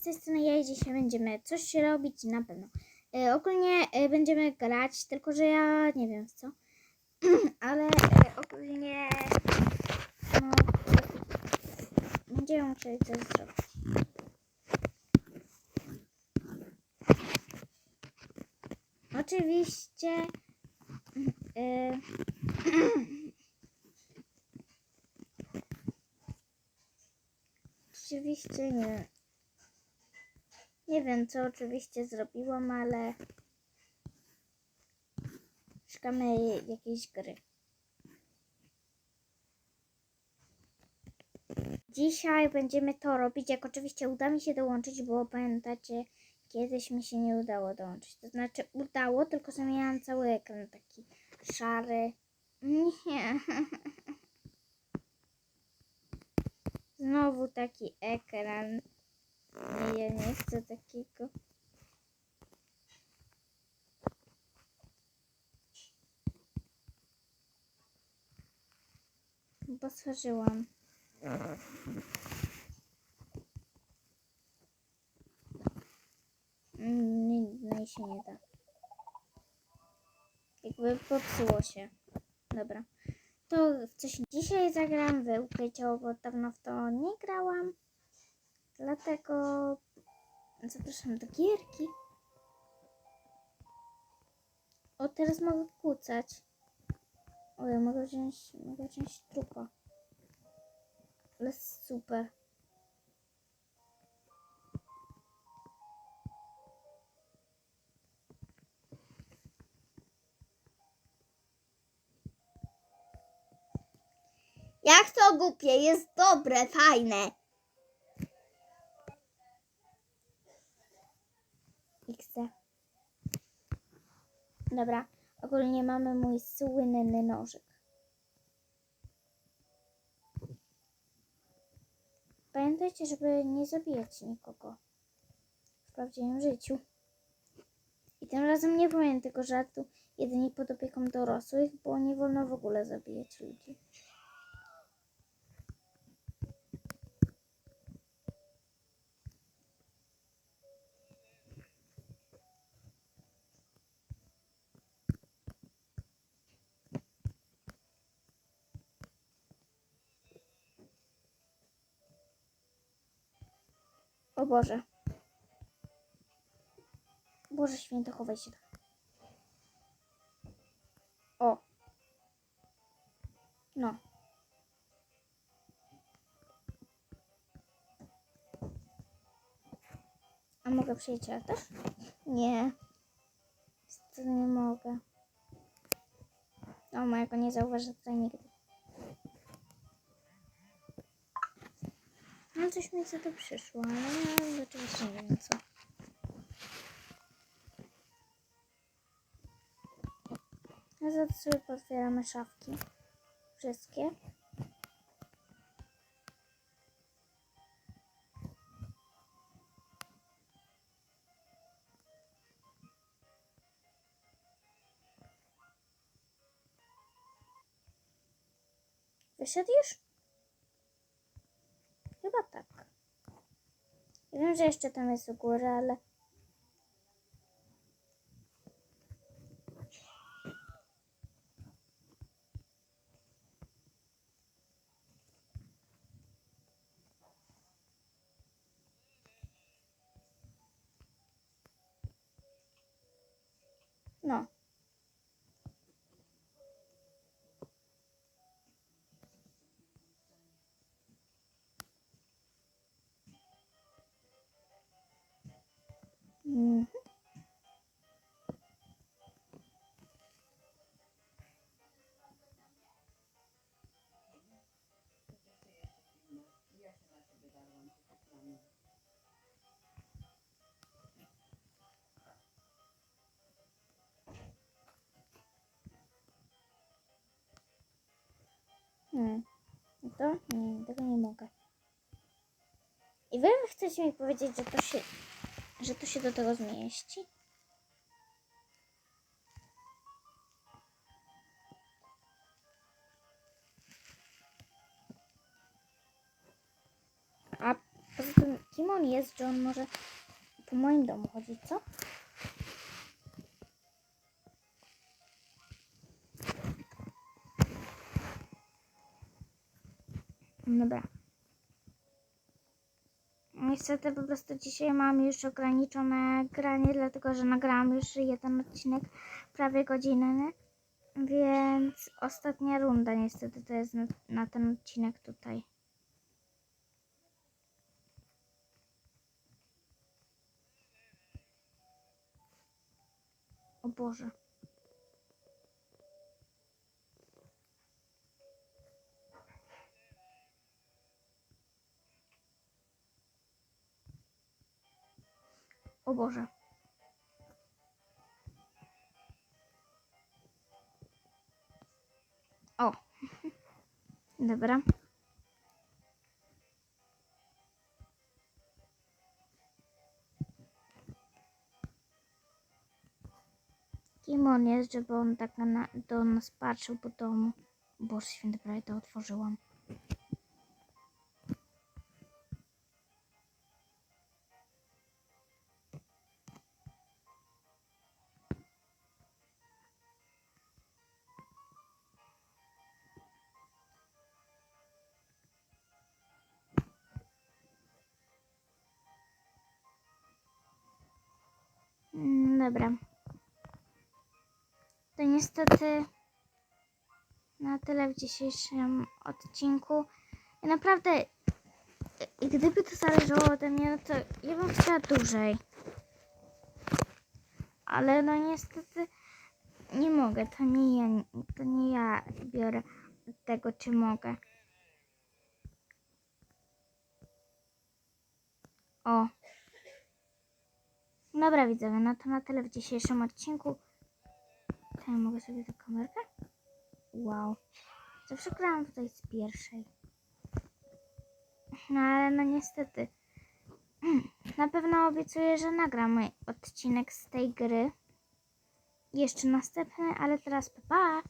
z tej strony ja i dzisiaj będziemy coś robić na pewno. E, ogólnie e, będziemy grać, tylko że ja nie wiem co. Ale e, ogólnie no, będziemy musieli coś zrobić. Oczywiście e, Oczywiście nie. Nie wiem, co oczywiście zrobiłam, ale szukamy jakiejś gry. Dzisiaj będziemy to robić, jak oczywiście uda mi się dołączyć, bo pamiętacie, kiedyś mi się nie udało dołączyć. To znaczy udało, tylko że miałam cały ekran taki szary. Nie. Znowu taki ekran. Nie, ja nie chcę takiego. Bo stworzyłam. No i się nie da. Jakby popsuło się. Dobra. To coś dzisiaj zagram w ukryciu, bo dawno w to nie grałam. Dlatego zapraszam do gierki. O, teraz mogę kłócać. O, ja mogę wziąć, mogę wziąć trupa. Ale super. Jak to głupie, jest dobre, fajne. Dobra, ogólnie mamy mój słynny nożyk. Pamiętajcie, żeby nie zabijać nikogo w prawdziwym życiu. I tym razem nie powiem tego żartu jedynie pod opieką dorosłych, bo nie wolno w ogóle zabijać ludzi. O Boże. Boże święty, chowaj się tam. O. No. A mogę przyjść ja też? Nie. Nie mogę. O, mojego nie zauważy tutaj nigdy. No coś mi co to przyszło, ale ja nie wiem co. A za to sobie potwieramy szafki. Wszystkie. Wyszedł już? Chyba tak. Ja wiem, że jeszcze tam jest u góry, ale... Hmm. No To? Nie, tego nie mogę. I wy chcecie mi powiedzieć, że to się, że to się do tego zmieści? A Poza tym, kim on jest, że on może po moim domu chodzić, co? Dobra. Niestety po prostu dzisiaj mam już ograniczone granie, dlatego że nagrałam już jeden odcinek, prawie godzinny. Więc ostatnia runda niestety to jest na, na ten odcinek tutaj. O Boże. O Boże. O. Dobra. Kim on jest, żeby on tak na, do nas patrzył po domu? Boże święty, prawie to otworzyłam. Dobra. To niestety na tyle w dzisiejszym odcinku. I naprawdę, gdyby to zależało ode mnie, no to ja bym chciała dłużej. Ale no niestety nie mogę. To nie ja, to nie ja biorę tego, czy mogę. O. Dobra widzowie, no to na tyle w dzisiejszym odcinku. Ja mogę sobie tę kamerkę? Wow. Zawsze grałam tutaj z pierwszej. No ale no niestety. Na pewno obiecuję, że nagram odcinek z tej gry. Jeszcze następny, ale teraz pa pa!